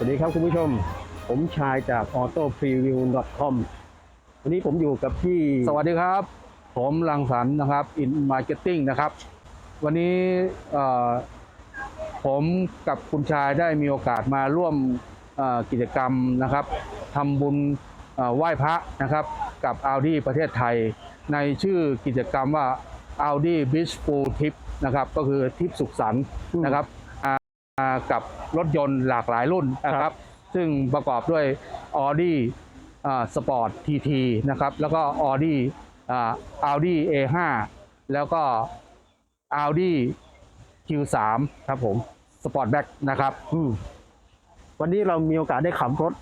สวัสดีครับคุณผู้ชม ผมชายจาก autopreview.com วันนี้ผมอยู่กับพี่สวัสดีครับ ผมรังสรรค์นะครับ in marketing นะครับ วันนี้ผมกับคุณชายได้มีโอกาสมาร่วมกิจกรรมนะครับทำบุญไหว้พระนะครับ กับ Audi ประเทศไทย ในชื่อกิจกรรมว่า Audi Beach Pool Trip นะครับ ก็คือทริปสุขสันต์นะครับ กับรถยนต์หลากหลายรุ่นนะครับ ซึ่งประกอบด้วย Audi สปอร์ต TT นะครับ แล้วก็ Audi อ่า Audi A5 แล้วก็ Audi Q3 ครับผม Sportback นะครับอืมวันนี้เรามีโอกาสได้ขับรถ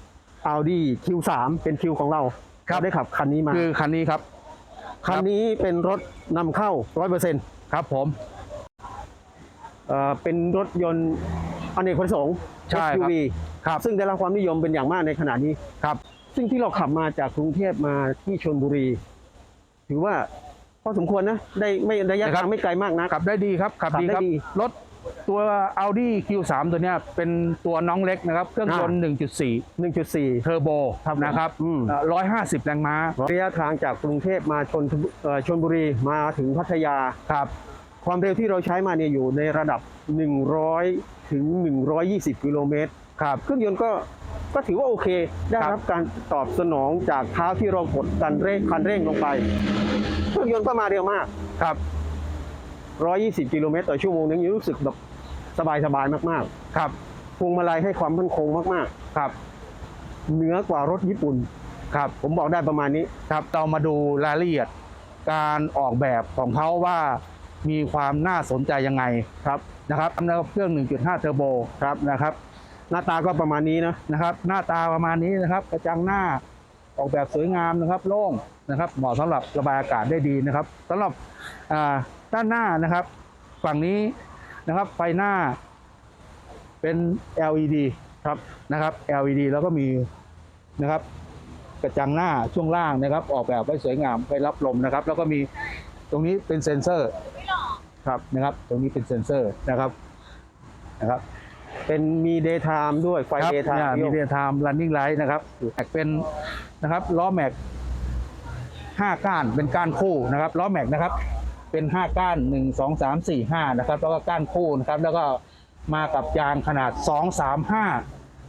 Audi Q3 เป็นคิวของเราครับเาได้ขับคันนี้มาคือคันนี้ครับ คันนี้เป็นรถนำเข้า100%ครับผมเอ่อเป็นรถยนต์ อเนกประสงค์ ใช่ครับ SUV ครับซึ่งได้รับความนิยมเป็นอย่างมากในขณะนี้ ครับ ซึ่งที่เราขับมาจากกรุงเทพมาที่ชลบุรี ถือว่าพอสมควรนะ ได้ไม่ระยะนะครับ ทางไม่ไกลมากนะ ขับได้ดีครับขับขับดีได้ครับดีรถตัว Audi Q3 ตัวเนี้ยเป็นตัวน้องเล็กนะครับ เครื่องยนต์ 1.4 1.4 เทอร์โบครับผมนะครับอืม เอ่อ150 แรงม้าระยะทางจากกรุงเทพมาชนเอ่อชลบุรีมาถึงพัทยา ครับ ความเร็วที่เราใช้มาเนี่ยอยู่ในระดับ 100 ถึง 120 กิโลเมตรครับเครื่องยนต์ก็ก็ถือว่าโอเค ได้ครับรับการตอบสนองจากเท้าที่เรากดกันเร่งคันเร่งลงไป เครื่องยนต์ก็มาเร็วมากครับ 120 กิโลเมตรต่อชั่วโมงนี้รู้สึกแบบสบายสบายๆมากครับๆพวงมาลัยให้ความมั่นคงมากครับๆเหนือกว่ารถญี่ปุ่น ครับ ผมบอกได้ประมาณนี้ ครับ เรามาดูรายละเอียดการออกแบบของเขาว่า มีความน่าสนใจยังไงครับนะครับแล้วเครื่อง 1.5 เทอร์โบครับนะครับ หน้าตาก็ประมาณนี้นะนะครับ หน้าตาประมาณนี้นะครับ กระจังหน้าออกแบบสวยงามนะครับ โล่งนะครับ เหมาะสำหรับระบายอากาศได้ดีนะครับสำหรับด้านหน้านะครับ ฝั่งนี้นะครับไฟหน้าเป็น LED ครับนะครับ LED แล้วก็มีนะครับ กระจังหน้าช่วงล่างนะครับ ออกแบบไว้สวยงามไว้รับลมนะครับ แล้วก็มีตรงนี้เป็นเซ็นเซอร์ ครับนะครับ ตรงนี้เป็นเซ็นเซอร์นะครับนะครับ เป็นมี daytime ด้วยไฟ ครับ daytime เนี่ยมีเดียไทม์ running light นะครับแม็กเป็นนะครับล้อแม็กห้าก้านเป็นก้านคู่นะครับล้อแม็กนะครับ เป็นห้าก้านหนึ่งสองสามสี่ห้านะครับแล้วก็ก้านคู่นะครับแล้วก็มากับยางขนาดสองสามห้า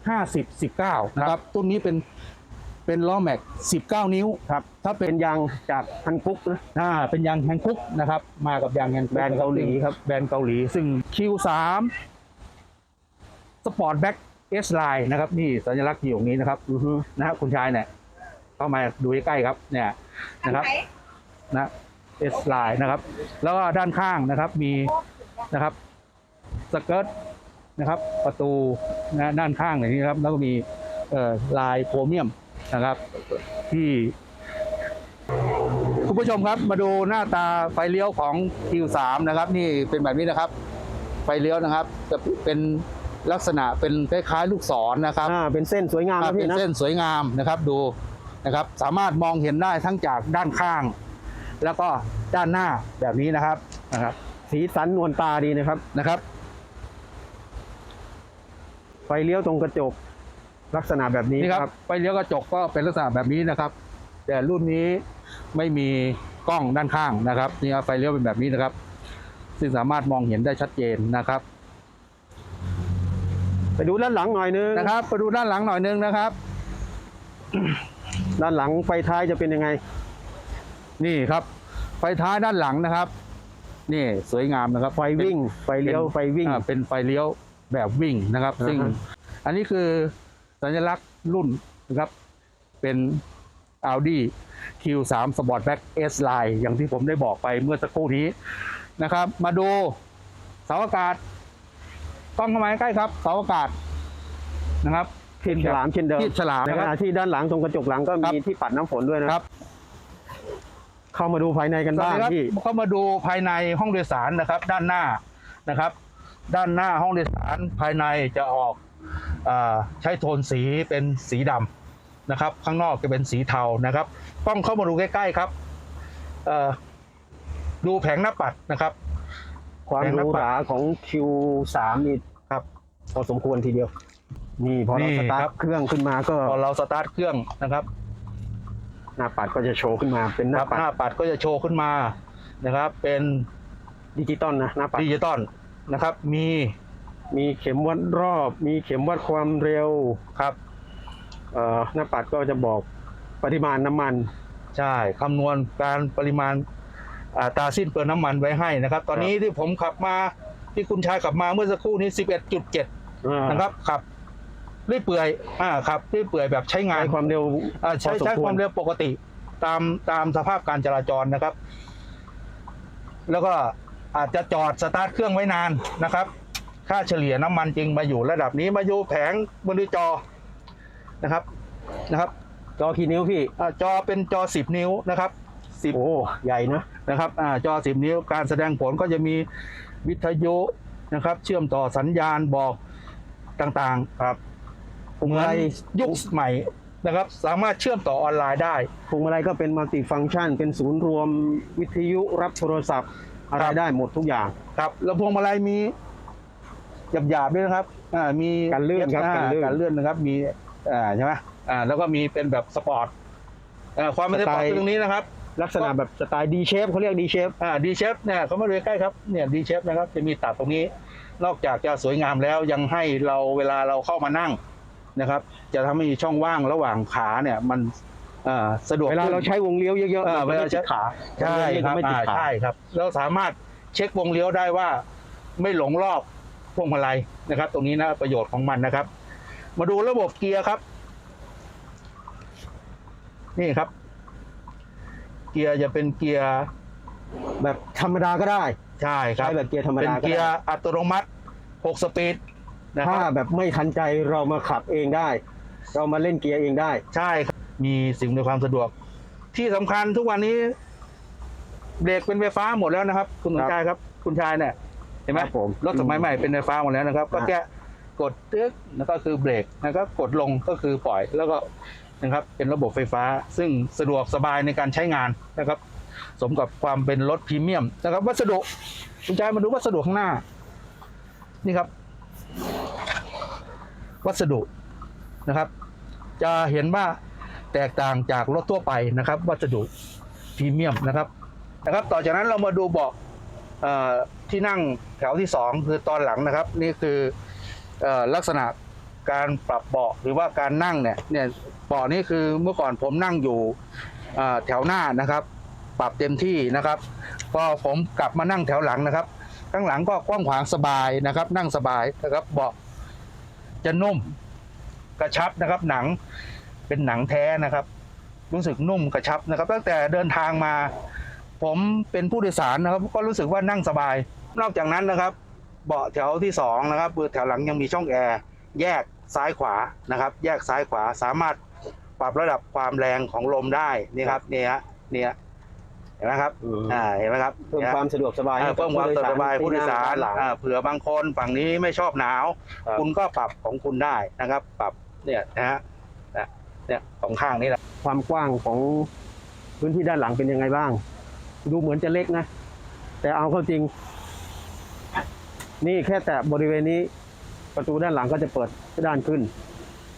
ห้าสิบสิบเก้านะครับ ต้นนี้เป็น เป็นล้อแม็กสิบเก้านิ้วครับถ้าเป็เป็นนยางจากฮันกุ๊กนะอ่าเป็นยางแฮนคุกนะครับ มากับยางแฮนคุกแบรนด์เกาหลีครับแบรนด์เกาหลี ซึ่ง Q3 Sport Back S Line นะครับนี่สัญลักษณ์อยู่ตรงนี้นะครับอือฮึนะครับคุณชายเนี่ยเข้ามาดูใกล้ๆครับเนี่ยนะครับนะ S Line นะครับ แล้วก็ด้านข้างนะครับมีนะครับสเกิร์ตนะครับ ประตูนะด้านข้างอย่างนี้ครับ แล้วก็มีเอ่อลายโครเมียม นะครับ ที่คุณผู้ชมครับมาดูหน้าตาไฟเลี้ยวของ Q3 นะครับ นี่เป็นแบบนี้นะครับ ไฟเลี้ยวนะครับ จะเป็นลักษณะเป็นคล้ายๆลูกศรนะครับอ่าเป็นเส้นสวยงามอ่านะเป็พี่นนะเส้นสวยงามนะครับดูนะครับ สามารถมองเห็นได้ทั้งจากด้านข้าง แล้วก็ด้านหน้าแบบนี้นะครับนะครับสีสันนวลตาดีนะครับ นะครับ ไฟเลี้ยวตรงกระจก ลักษณะแบบนี้นี่ครับ ไฟเลี้ยวกระจกก็เป็นลักษณะแบบนี้นะครับ แต่รุ่นนี้ไม่มีกล้องด้านข้างนะครับนี่ครับไฟเลี้ยวเป็นแบบนี้นะครับ ซึ่งสามารถมองเห็นได้ชัดเจนนะครับ ไปดูด้านหลังหน่อยนึงนะครับ ไปดูด้านหลังหน่อยนึงนะครับ ด้านหลังไฟท้ายจะเป็นยังไง นี่ครับ ไฟท้ายด้านหลังนะครับ นี่สวยงามนะครับ ไฟวิ่ง ไฟเลี้ยวเป็นไฟวิ่ง อ่าเป็นไฟเลี้ยวแบบวิ่งนะครับอ่าฮะซึ่งอันนี้คือ สัญลักษณ์รุ่นนะครับ เป็น Audi Q3 Sportback S Line อย่างที่ผมได้บอกไปเมื่อสักครู่นี้นะครับ มาดูเสาอากาศกล้องเข้ามาใกล้ครับเสาอากาศนะครับที่ฉลามเช่นเดิมที่ฉลามในนะขคณะรับที่ด้านหลังตรงกระจกหลังก็ครับมีที่ปัดน้ำฝนด้วยนะครับ เข้ามาดูภายในกันสวัสบ้างดีครับพี่เข้ามาดูภายในห้องโดยสารนะครับ ด้านหน้านะครับ ด้านหน้าห้องโดยสารภายในจะออกอา ใช้โทนสีเป็นสีดำนะครับ ข้างนอกจะเป็นสีเทานะครับต้องเข้ามาดูใกล้ๆครับเอ่อดูแผงหน้าปัดนะครับ ความหรูหราของ Q3 นี่ครับพอสมควรทีเดียว นี่พอเรานี่สตาครัร์ทบเครื่องขึ้นมาก็พอเราสตาร์ทเครื่องนะครับ หน้าปัดก็จะโชว์ขึ้นมาเป็นหคน้ารับปัดหน้าปัดก็จะโชว์ขึ้นมานะครับ เป็นดิจิตอลนะหน้าปัดดิจิตอลนะครับ มี มีเข็มวัดรอบ มีเข็มวัดความเร็วครับเอ่อหน้าปัดก็จะบอกปริมาณน้ำมัน ใช่คำนวณการปริมาณอัตราสิ้นเปลืองน้ำมันไว้ให้นะครับ ตอนนี้ที่ผมขับมาที่คุณชายขับมาเมื่อสักครู่นี้ 11.7 นะครับขับเรื่อยเปื่อยอ่าขับเรื่อยเปื่อยแบบใช้งาน ใช้ความเร็ว อ่าใช้พอสมควร ใช้ความเร็วปกติตามตามสภาพการจราจรนะครับ แล้วก็อาจจะจอดสตาร์ทเครื่องไว้นานนะครับ ค่าเฉลี่ยน้ำมันจริงมาอยู่ระดับนี้มาอยู่แผงบนจอนะครับนะครับ จอกี่นิ้วพี่อ่าจอเป็นจอ 10 นิ้วนะครับ10โอ้ใหญ่นะนะครับอ่าจอ 10 นิ้วการแสดงผลก็จะมีวิทยุนะครับ เชื่อมต่อสัญญาณบอกต่างๆครับพวงเหมืมาอนลัยยุคใหม่นะครับ สามารถเชื่อมต่อออนไลน์ได้พวงมาลัยก็เป็นมัลติฟัง c t ชัน เป็นศูนย์รวมวิทยุรับโทรศัพท์อะไรครับได้หมดทุกอย่างครับแล้วพวงมาลัยมี หยาบๆด้วยนะครับอ่ามีกันลื่นครับอ่ากันลื่น กันลื่นนะครับ มีอ่าใช่ไหมอ่าแล้วก็มีเป็นแบบสปอร์ตอ่าความเป็นสปอร์ตสไตล์คือตรงนี้นะครับ ลักษณะแบบสไตล์ดีเชฟเขาเรียกดีเชฟอ่าดีเชฟเนี่ยเขามาดูใกล้ๆครับเนี่ยดีเชฟนะครับ จะมีตัดตรงนี้ นอกจากจะสวยงามแล้วยังให้เราเวลาเราเข้ามานั่งนะครับ จะทำให้มีช่องว่างระหว่างขาเนี่ยมันอ่าสะดวกเวลาขึ้นเราใช้วงเลี้ยวเยอะเออๆเวลาใช้ขาใช่ครับไม่ติดอ่าขา ใช่ครับ เราสามารถเช็ควงเลี้ยวได้ว่า ไม่หลงรอบ พวงมาลัยนะครับ ตรงนี้นะประโยชน์ของมันนะครับ มาดูระบบเกียร์ครับ นี่ครับ เกียร์จะเป็นเกียร์แบบธรรมดาก็ได้ ใช่ครัใช้บแบบเกียร์ธรรมเป็นดาก็เกียได้ร์อัตโนมัติ 6 สปีดนะคถ้ารับแบบไม่ทันใจเรามาขับเองได้ เรามาเล่นเกียร์เองได้ ใช่ครับมีสิ่งในวยความสะดวก ที่สำคัญทุกวันนี้เบรกเป็นไฟฟ้าหมดแล้วนะครับ คุณสมชายครับ คุณชายเนี่ยเห็นไหมครับผมรถสมัยใหม่เป็นไฟฟ้าหมดแล้วนะครับ ก็อ่าแค่กดตึ๊กแล้วก็คือเบรกนะครับกดลงก็คือปล่อยแล้วก็นะครับเป็นระบบไฟฟ้า ซึ่งสะดวกสบายในการใช้งานนะครับ สมกับความเป็นรถพรีเมียมนะครับ วัสดุคุณชายมาดูวัสดุข้างหน้า นี่ครับ วัสดุนะครับ จะเห็นว่าแตกต่างจากรถทั่วไปนะครับ วัสดุพรีเมียมนะครับนะครับ ต่อจากนั้นเรามาดูเบาะเอ่อ ที่นั่งแถวที่สองคือตอนหลังนะครับ นี่คืออลักษณะการปรับเบาะหรือว่าการนั่งเนี่ยเนี่ยเบาะนี่คือเมื่อก่อนผมนั่งอยู่แถวหน้านะครับ ปรับเต็มที่นะครับพอผมกลับมานั่งแถวหลังนะครับ ข้างหลังก็กว้างขวางสบายนะครับ นั่งสบายนะครับเบาะจะนุ่มกระชับนะครับ หนังเป็นหนังแท้นะครับ รู้สึกนุ่มกระชับนะครับ ตั้งแต่เดินทางมา ผมเป็นผู้โดยสารนะครับ ก็รู้สึกว่านั่งสบาย นอกจากนั้นนะครับ เบาะแถวที่สองนะครับคือแถวหลังยังมีช่องแอร์แยกซ้ายขวานะครับ แยกซ้ายขวาสามารถปรับระดับความแรงของลมได้นี่ครับนี่ฮะนี่ฮะเห็นไหมครับอืมอ่าเห็นไหมครับเพิ่มนี่ฮะความสะดวกสบายเออเพิ่มความสะดวกสบายผู้โดยสารหลังอ่าเผื่อบางคนฝั่งนี้ไม่ชอบหนาวครับคุณก็ปรับของคุณได้นะครับ ปรับเนี่ยนะฮะนะเนี่ยสองข้างนี้แหละความกว้างของพื้นที่ด้านหลังเป็นยังไงบ้าง ดูเหมือนจะเล็กนะ แต่เอาเข้าจริง นี่แค่แต่บริเวณนี้ประตูด้านหลังก็จะเปิดด้านขึ้น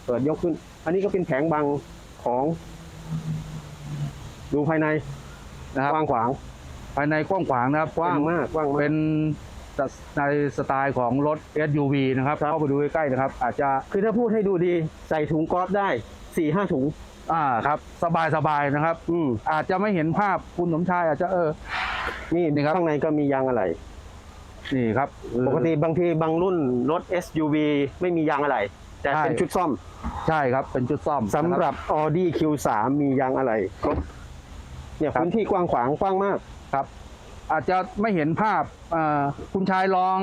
เปิดยกขึ้น อันนี้ก็เป็นแผงบังของดูภายในนะครับกว้างขวาง ภายในกว้างขวางนะครับกว้างมากกว้างมากเป็นในสไตล์ของรถ SUV นะครับเข้าไปดูใกล้ๆนะครับ อาจจะคือถ้าพูดให้ดูดีใส่ถุงกอล์ฟได้สี่ห้าถุง อ่าครับ สบายสบายๆนะครับ อืมอาจจะไม่เห็นภาพคุณสมชายอาจจะเออ นี่นี่ครับข้างในก็มียางอะไร นี่ครับ ปกติบางทีบางรุ่นรถ SUV ไม่มียางอะไร แต่เป็นใช่ชุดซ่อม ใช่ครับ เป็นจุดซ่อมสำหรับ Audi Q3 มียางอะไรครบเนี่ยครับพื้นที่กว้างขวางกว้างมากครับ อาจจะไม่เห็นภาพอ่าคุณชายลอง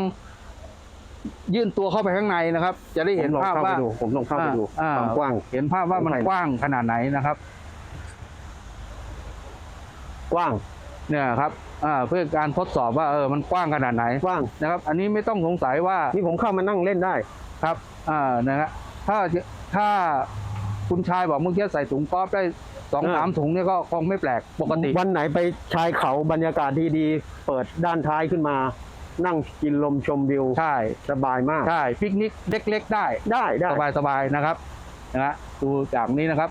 ยื่นตัวเข้าไปข้างในนะครับ จะได้ผเห็นมลองภาพเข้าไปว่าดูผมลองเข้าไปดูอ่าความกว้าง เห็นภาพว่ามันของภายในกว้างขนาดไหนนะครับ กว้าง เนี่ยครับ อ่าเพื่อการทดสอบว่าเออมันกว้างขนาดไหนกว้างนะครับ อันนี้ไม่ต้องสงสัยว่านี่ผมเข้ามานั่งเล่นได้ครับอ่านะฮะถ้าถ้าคุณชายบอกเมื่อกี้ใส่ถุงกอล์ฟได้สองอ่าสามถุงเนี่ยก็คงไม่แปลกปกติ วันไหนไปชายเขาบรรยากาศดีๆเปิดด้านท้ายขึ้นมา นั่งกินลมชมวิวใช่สบายมากใช่ปิกนิกเล็กๆได้ได้ได้สบายสบายๆนะครับนะฮะดูจากนี้นะครับ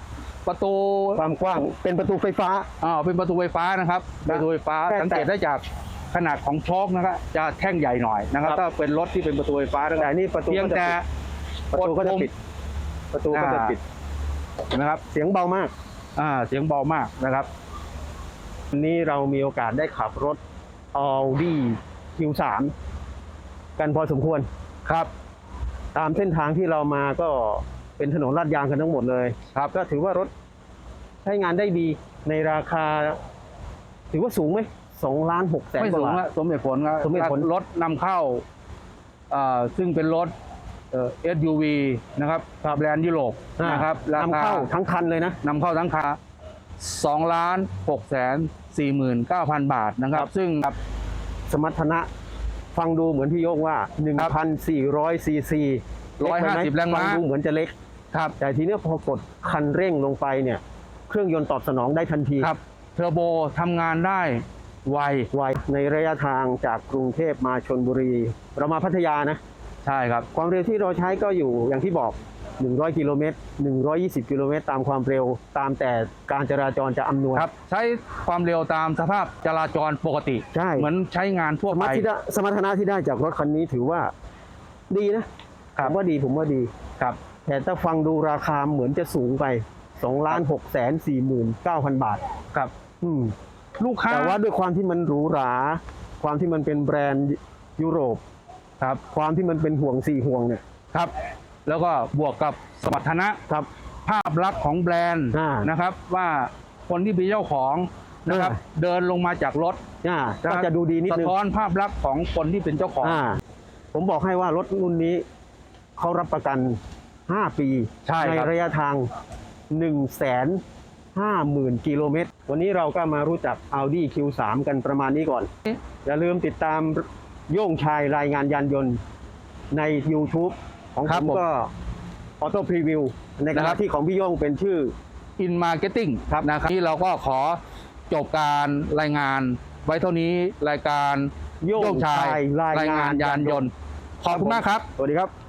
ประตูความกว้างเป็นประตูไฟฟ้า อ่าเป็นประตูไฟฟ้านะครับนะประตูไฟฟ้าแต่สังเกตได้จากขนาดของโชคนะครับจะแท่งใหญ่หน่อยนะครับ ครับถ้าเป็นรถที่เป็นประตูไฟฟ้านะคแต่รับนี่ประตูเพียงก็จะแต่ ปิด ประตูก็จะกดปุ่มปิด ประตูก็จะอ่า ปิดนะครับเสียงเบามาก อ่าเสียงเบามากนะครับ วันนี้เรามีโอกาสได้ขับรถ Audi Q3 กันพอสมควร ครับ ตามเส้นทางที่เรามาก็ เป็นถนนลาดยางกันทั้งหมดเลยครับก็ถือว่ารถใช้งานได้ดีในราคา ถือว่าสูงไหมสองล้านหกแสนไม่กสูงว่าบาละทสมเหตุผลครับสมเหตุผล รถนำเข้าอ่าซึ่งเป็นรถเอ่อ SUV นะครับแบรนด์ยุโรปนะครับราคานำเข้าทั้งคันเลยนะ นำเข้าทั้งคา2ล้าน6แสน49,000 บาทนะครับครับซึ่ง สมรรถนะฟังดูเหมือนพี่โยงว่า 1,400ซีซี150แรงม้าฟังดูเหมือนจะเล็ก ครับแต่ทีเนี้ยพอกดคันเร่งลงไปเนี่ย เครื่องยนต์ตอบสนองได้ทันทีครับเทอร์โบทำงานได้ไวไวในระยะทางจากกรุงเทพมาชนบุรี เรามาพัทยานะใช่ครับ ความเร็วที่เราใช้ก็อยู่อย่างที่บอก 100 กิโลเมตร 120 กิโลเมตรตามความเร็วตามแต่การจราจรจะอำนวยครับ ใช้ความเร็วตามสภาพจราจรปกติ ใช่ เหมือนใช้งานทั่วสมไปรรถนะสมรรถนะที่ได้จากรถคันนี้ถือว่าดีนะผมว่าดีผมว่าดีครับ แต่ถ้าฟังดูราคาเหมือนจะสูงไป2ล้าน6แสน49,000บาท ครับ อืมลูกค้าแต่ว่าด้วยความที่มันหรูหรา ความที่มันเป็นแบรนด์ยุโรป ครับ ความที่มันเป็นห่วงสี่ห่วงเนี่ย ครับ แล้วก็บวกกับสมรรถนะครับ ภาพลักษณ์ของแบรนด์อ่าน นะครับ ว่าคนที่เป็นเจ้าของนะครับอ่าเดินลงมาจากรถอ่าครัก็บจะดูดีนิดสะนึงท้อนภาพลักษณ์ของคนที่เป็นเจ้าของ อ่าผมบอกให้ว่ารถรุ่นนี้เขารับประกัน 5 ปีใช่ครับ ระยะทาง 1 5 0 0 0 0 กิโลเมตร วันนี้เราก็มารู้จัก Audi Q3 กันประมาณนี้ก่อน อย่าลืมติดตามโย่งชายรายงานยานยนต์ใน YouTube ของคผรับมผมก็ออโต้พรีวิวในขนะคณะรับที่ของพี่โย่งเป็นชื่อ in marketing ครับ นะครับที่เราก็ขอจบการรายงาน ไว้เท่านี้รายการโย่งโย่งชายชายรายงานยานยนต์ ขอบคุณมากครับ สวัสดีครับ